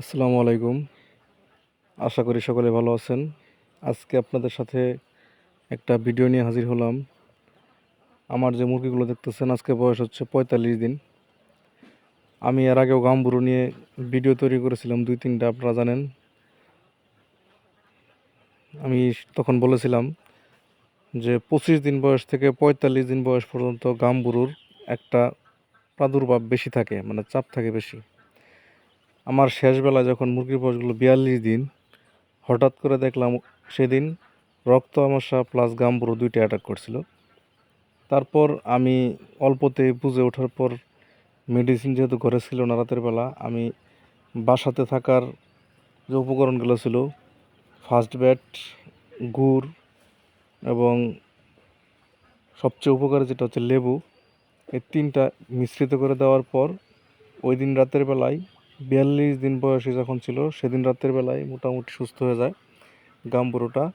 আসসালামু আলাইকুম। আশা করি সকলে ভালো আছেন। আজকে আপনাদের সাথে একটা ভিডিও নিয়ে হাজির হলাম। আমার যে মুরগিগুলো দেখতেছেন, আজকে বয়স হচ্ছে পঁয়তাল্লিশ দিন। আমি এর আগেও গাম্বুরু নিয়ে ভিডিও তৈরি করেছিলাম, দুই তিনটা, আপনারা জানেন। আমি তখন বলেছিলাম যে পঁচিশ দিন বয়স থেকে পঁয়তাল্লিশ দিন বয়স পর্যন্ত গাম্বুরুর একটা প্রাদুর্ভাব বেশি থাকে মানে চাপ থাকে বেশি। আমার শেষবেলায় যখন মুরগির বয়সগুলো বিয়াল্লিশ দিন, হঠাৎ করে দেখলাম সেদিন রক্ত আমাশা প্লাস গাম্বুরো দুইটা অ্যাটাক করছিল। তারপর আমি অল্পতে বুঝে ওঠার পর মেডিসিন যেহেতু ঘরে ছিল না রাতের বেলা, আমি বাসাতে থাকার যে উপকরণগুলো ছিল ফার্স্ট ব্যাট গুড় এবং সবচেয়ে উপকারী যেটা হচ্ছে লেবু, এই তিনটা মিশ্রিত করে দেওয়ার পর ওই দিন রাতের বেলায় বিয়াল্লিশ দিন বয়সে যখন ছিল, সেদিন রাতের বেলায় মোটামুটি সুস্থ হয়ে যায় গাম্বুরোটা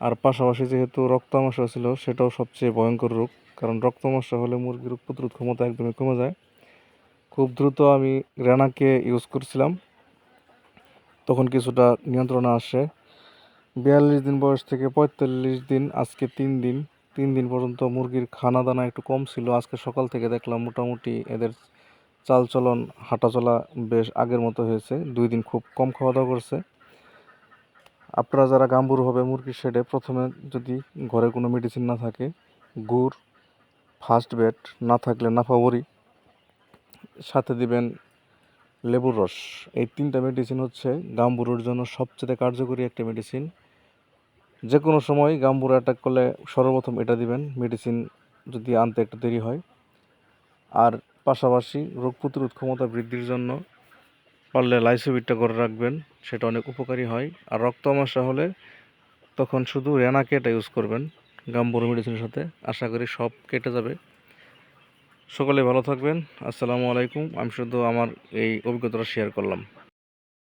আর পাশাপাশি যেহেতু রক্তামাশা ছিল, সেটাও সবচেয়ে ভয়ঙ্কর রোগ। কারণ রক্তামাশা হলে মুরগির রোগ প্রতিরোধ ক্ষমতা একদমই কমে যায়। খুব দ্রুত আমি রেনাকে ইউজ করছিলাম। তখন কিছুটা নিয়ন্ত্রণে আসে। বিয়াল্লিশ দিন বয়স থেকে পঁয়তাল্লিশ দিন, আজকে তিন দিন। তিন দিন পর্যন্ত মুরগির খানা দানা একটু কম ছিল। আজকে সকাল থেকে দেখলাম মোটামুটি এদের চালচলন, হাঁটাচলা বেশ আগের মতো হয়েছে। দুই দিন খুব কম খাওয়া দাওয়া করছে। আপনারা যারা গাম্বুর হবে, মুরগির শেডে প্রথমে যদি ঘরে কোনো মেডিসিন না থাকে, গুড় ফার্স্ট বেড না থাকলে নাফাবরি, সাথে দিবেন লেবুর রস। এই তিনটা মেডিসিন হচ্ছে গাম্বুরুর জন্য সবচেয়ে কার্যকরী একটা মেডিসিন যে কোনো সময় গাম্বুর অ্যাটাক করলে সর্বপ্রথম এটা দিবেন মেডিসিন যদি আনতে একটু দেরি হয়। আর পাশাপাশি রোগ প্রতিরোধ ক্ষমতা বৃদ্ধির জন্য পারলে লাইসোবিটটা করে রাখবেন, সেটা অনেক উপকারী হয়। আর রক্ত আমাশা হলে তখন শুধু রেনাকেটা ইউজ করবেন গাম্বুরো মেডিসিনের সাথে। আশা করি সব কেটে যাবে। সকলে ভালো থাকবেন। আসসালামু আলাইকুম। আমি শুধু আমার এই অভিজ্ঞতাটা শেয়ার করলাম।